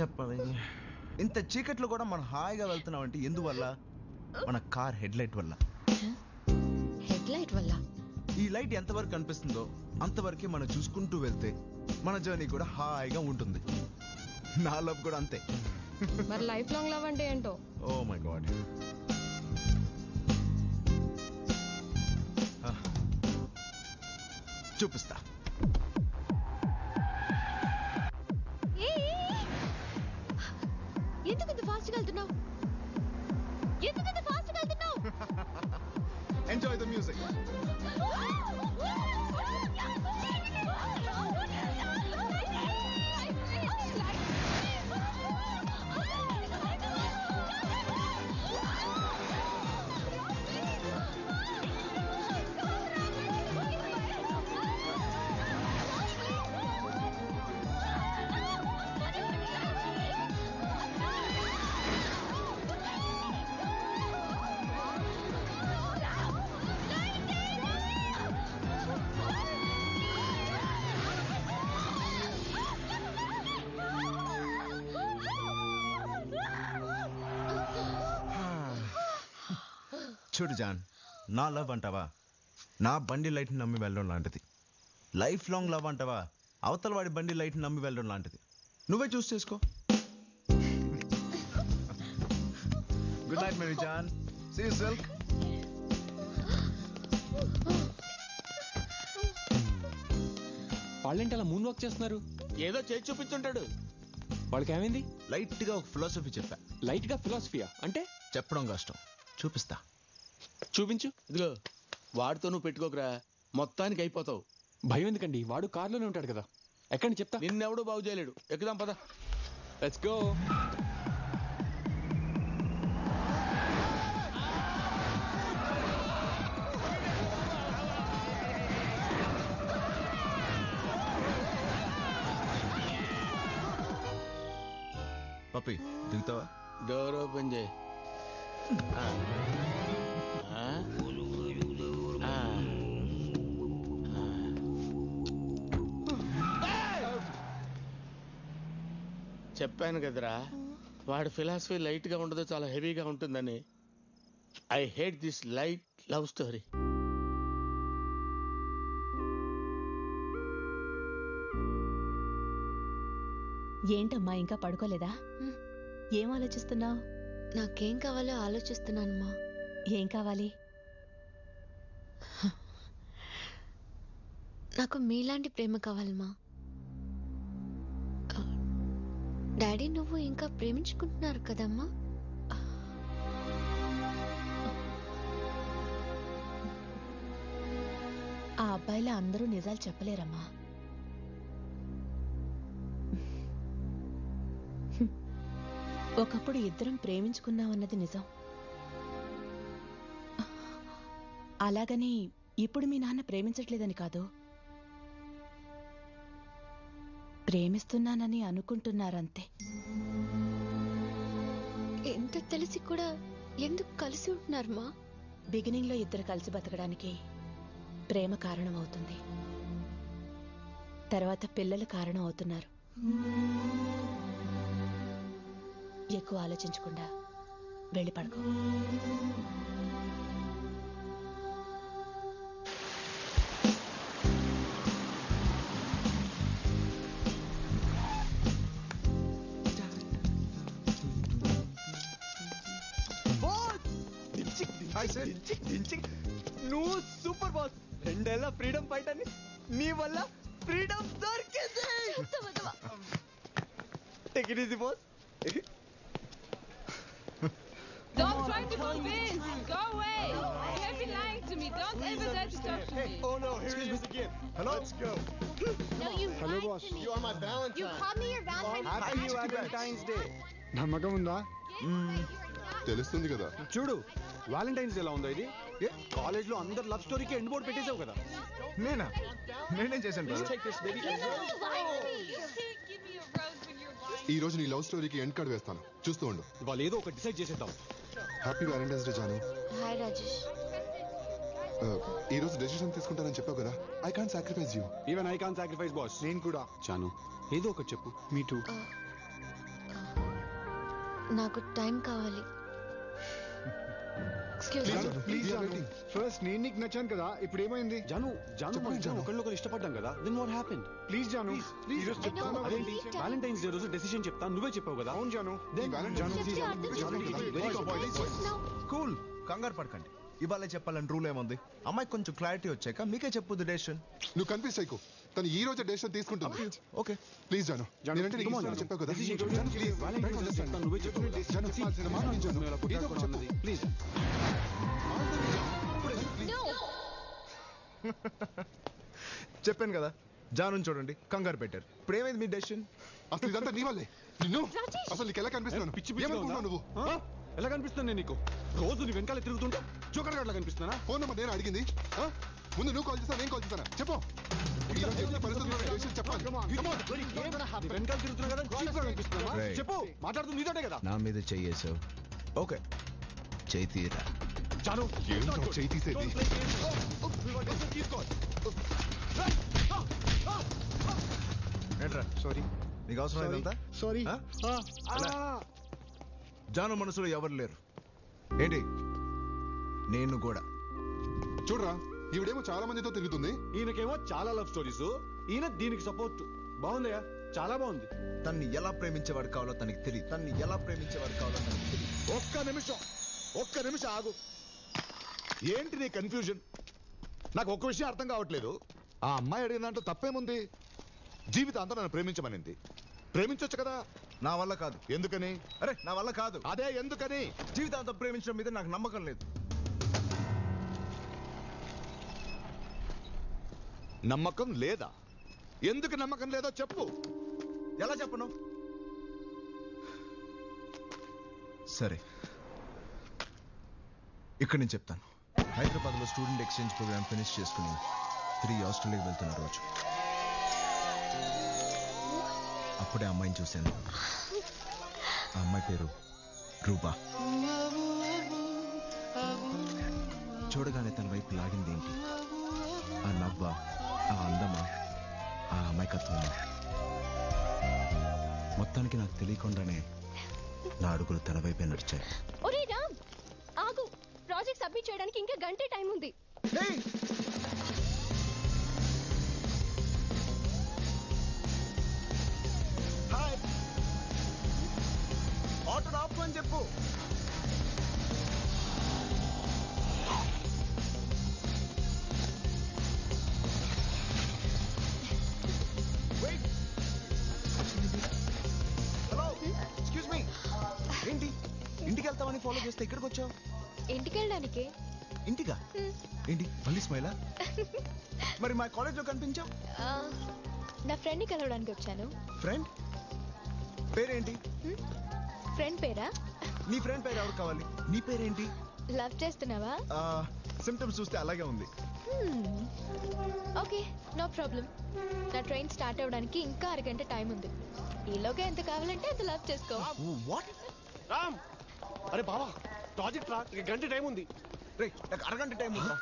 చెప్పాలి. ఇంత చీకట్లో కూడా మనం హాయిగా వెళ్తున్నాం అంటే ఎందువల్ల? మన కార్ హెడ్ లైట్ వల్ల. హెడ్ లైట్ వల్ల? ఈ లైట్ ఎంతవరకు కనిపిస్తుందో అంతవరకే మనం చూసుకుంటూ వెళ్తే మన జర్నీ కూడా హాయిగా ఉంటుంది. నా లవ్ కూడా అంతే. మరి లైఫ్ లాంగ్ లవ్ అంటే ఏంటో? ఓ మై గాడ్ చూపిస్తా. ఫాస్ట్ చూడు జాన్ నా లవ్ అంటావా? నా బండి లైట్ని నమ్మి వెళ్ళడం లాంటిది. లైఫ్ లాంగ్ లవ్ అంటావా? అవతల వాడి బండి లైట్ని నమ్మి వెళ్ళడం లాంటిది. నువ్వే చూస్ చేసుకో. గుడ్ నైట్ మేరీ జాన్ సీ సిల్క్ వాళ్ళేంటి అలా మూన్ వాక్ చేస్తున్నారు? ఏదో చేసి చూపించుంటాడు. వాళ్ళకి ఏమైంది లైట్గా ఒక ఫిలాసఫీ చెప్పా. లైట్గా ఫిలాసఫియా అంటే? చెప్పడం కష్టం. చూపిస్తా. చూపించు. ఇదిగో వాడితో నువ్వు పెట్టుకోకరా. మొత్తానికి అయిపోతావు. భయం ఎందుకండి? వాడు కార్లోనే ఉంటాడు కదా. ఎక్కడి చెప్తా? నిన్నెవడూ బాగు చేయలేడు. ఎక్కుదాం పద. లెట్స్ గో పప్పి దిగుతావా డోర్ ఓపెన్ చేయి. చెప్పాను కదరా వాడి ఫిలాసఫీ లైట్గా ఉండదు చాలా హెవీగా ఉంటుందని. I hate this light love story ఏంటమ్మా ఇంకా పడుకోలేదా. ఏం ఆలోచిస్తున్నావు? నాకేం కావాలో ఆలోచిస్తున్నానమ్మా. ఏం కావాలి? నాకు మీలాంటి ప్రేమ కావాలమ్మా డాడీ నువ్వు ఇంకా ప్రేమించుకుంటున్నారు కదమ్మా ఆ అబ్బాయిల అందరూ నిజాలు చెప్పలేరమ్మా ఒకప్పుడు ఇద్దరం ప్రేమించుకున్నామన్నది నిజం. అలాగని ఇప్పుడు మీ నాన్న ప్రేమించట్లేదని కాదు. ప్రేమిస్తున్నానని అనుకుంటున్నారంతే. ఎంత తెలిసి కూడా ఎందుకు కలిసి ఉంటున్నారమ్మా బిగినింగ్లో ఇద్దరు కలిసి బతకడానికి ప్రేమ కారణం అవుతుంది తర్వాత పిల్లలు కారణం అవుతున్నారు ఎక్కువ ఆలోచించకుండా వెళ్ళి పడుకో. నువ్వు సూపర్ బాస్ రెండేళ్ల ఫ్రీడమ్ ఫైట్ అని నీ వల్ల ఫ్రీడమ్ దొరికింది take it easy boss Don't try to convince. Go away. You have been lying to me. Don't ever dare to talk to me. Oh no, here he is again. Hello. Let's go. No, you Hello, boss. You are my Valentine. You called me your Valentine. Happy Valentine's Day. నమ్మకం ఉందా? తెలుస్తుంది కదా. చూడు Valentine's ఎలా ఉందో ఇది? ఏ కాలేజ్లో అందరు లవ్ స్టోరీకి ఎండ్ బోర్డ్ పెట్టేసావు కదా. నేనా? నేనేం చేశాను. ఈ రోజు నీ లవ్ స్టోరీకి ఎండ్ కార్డ్ వేస్తాను. చూస్తూ ఉండు. ఇవాళ ఏదో ఒక డిసైడ్ చేసేద్దాం. Happy valentine's day Janu hi Rajesh ఈ రోజు డెసిషన్ తీసుకుంటానని చెప్పావు కదా. I can't sacrifice you even I can sacrifice boss నేను కూడా. చాను ఏదో ఒకటి చెప్పు. మీ టూ నాకు టైం కావాలి. ప్లీజ్. ఫస్ట్ నేను నీకు నచ్చాను కదా ఇప్పుడు ఏమైంది? జాను జాను మనం జాను. ఒకళ్ళొకరు ఇష్టపడ్డాం కదా then what happened please Janu ఈ రోజు చెప్తాను అదేంటి. వ్యాలంటైన్స్ డే రోజు డెసిషన్ చెప్తాను నువ్వే చెప్పావు కదా. అవును జాను దెన్ జాను. కూల్ కంగారు పడకండి. ఇవాళ చెప్పాలని రూల్ ఏముంది? అమ్మాయికి కొంచెం క్లారిటీ వచ్చాక మీకే చెప్పుద్ది డెసిషన్ నువ్వు కన్ఫ్యూజ్ అయ్యకు తను ఈ రోజు డెసిషన్ తీసుకుంటుంది. ఓకే. ప్లీజ్ జాను. నేనంటే నీకు ఇష్టం. చెప్పావు కదా? Janu, Day understand. చెప్తాను, నువ్వే చెప్పావు కదా. జాను, చెప్పాల్సిన మాట జాను, ఏదో ఒకటి చెప్పు. ప్లీజ్ చెప్పాను కదా. జాను చూడండి. కంగారు పెట్టారు. ఇప్పుడు ఏమైంది మీ డెసిషన్ అసలు ఇదంతా నీ వల్లే. నిన్ను! అసలు నీకు ఎలా కనిపిస్తున్నాను? పిచ్చి పిచ్చి నువ్వు? ఎలా కనిపిస్తాను నేను నీకు? రోజు నీ వెనకాల తిరుగుతుంటా జోకర్ గడ్లా కనిపిస్తానా ఫోన్ నెంబర్ నేను అడిగింది? ముందు నువ్వు కాల్ చేస్తా నేను కాల్ చేస్తానా. చెప్పు. చెప్పు మాట్లాడుతుంది నీతోటే కదా నా మీద చెయ్యేసావు ఓకే చేయి తీసేది. Play games. Oh. ఏంట్రా? సారీ నీకు అవసరం ఇదంతా సారీ. జాను మనసులో ఎవరు లేరు? ఏంటి? నేను కూడా. చూడరా. ఈవిడేమో చాలా మందితో తిరుగుతుంది. ఈయనకేమో చాలా లవ్ స్టోరీస్ ఈయన దీనికి సపోర్ట్ బాగుందయ్యా? చాలా బాగుంది. తన్ని ఎలా ప్రేమించేవాడు కావాలో తనకి తెలియదు. తన్ని ఎలా ప్రేమించేవాడు కావాలో తనకి తెలియదు. ఒక్క నిమిషం. ఒక్క నిమిషం ఆగు. ఏంటి నీ కన్ఫ్యూజన్ నాకు ఒక్క విషయం అర్థం కావట్లేదు. ఆ అమ్మాయి అడిగిన దాంట్లో తప్పేముంది? జీవితాంతం నన్ను ప్రేమించమనింది. ప్రేమించొచ్చు కదా? నా వల్ల కాదు. ఎందుకని? అరే నా వల్ల కాదు. అదే ఎందుకని? జీవితాంతం ప్రేమించడం మీద నాకు నమ్మకం లేదు. నమ్మకం లేదా? ఎందుకు నమ్మకం లేదో చెప్పు. ఎలా చెప్పను? సరే. ఇక్కడ నేను చెప్తాను. హైదరాబాద్లో స్టూడెంట్ ఎక్స్చేంజ్ ప్రోగ్రామ్ ఫినిష్ చేసుకుని త్రీ ఆస్ట్రేలియాకి వెళ్తున్న రోజు. అప్పుడే అమ్మాయిని చూశాను. ఆ అమ్మాయి పేరు రూబా. చూడగానే తన వైపు లాగింది ఏంటి? ఆ నవ్వ. ఆ అందమా? ఆ అమాయకత్వమా? మొత్తానికి నాకు తెలియకుండానే నా అడుగులు తన వైపే నడిచాయి. ఒరే రామ్ ఆగు. ప్రాజెక్ట్ సబ్మిట్ చేయడానికి ఇంకా గంటే టైం ఉంది. ఆటో ఆపు అని చెప్పు. ఫాలో చేస్తే ఇక్కడికి వచ్చావు? ఇంటికి? వెళ్ళడానికి ఇంటిగా ఏంటి మళ్ళీ స్మైలా? మరి మా కాలేజ్లో కనిపించావు? నా ఫ్రెండ్ని కలవడానికి వచ్చాను. ఫ్రెండ్? పేరేంటి? ఫ్రెండ్ పేరా? నీ ఫ్రెండ్ పేరు ఎవరు కావాలి? నీ పేరేంటి? లవ్ చేస్తున్నావా? సిమ్టమ్స్ చూస్తే అలాగే ఉంది. Okay no problem. నా ట్రైన్ స్టార్ట్ అవ్వడానికి ఇంకా అరగంట టైం ఉంది. ఈలోగా ఎంత కావాలంటే అంత లవ్ చేసుకో. వాట్ రామ్! అరే బావా ప్రాజెక్ట్ రా గంట టైం ఉంది. రే నాకు అరగంట టైం ఉందా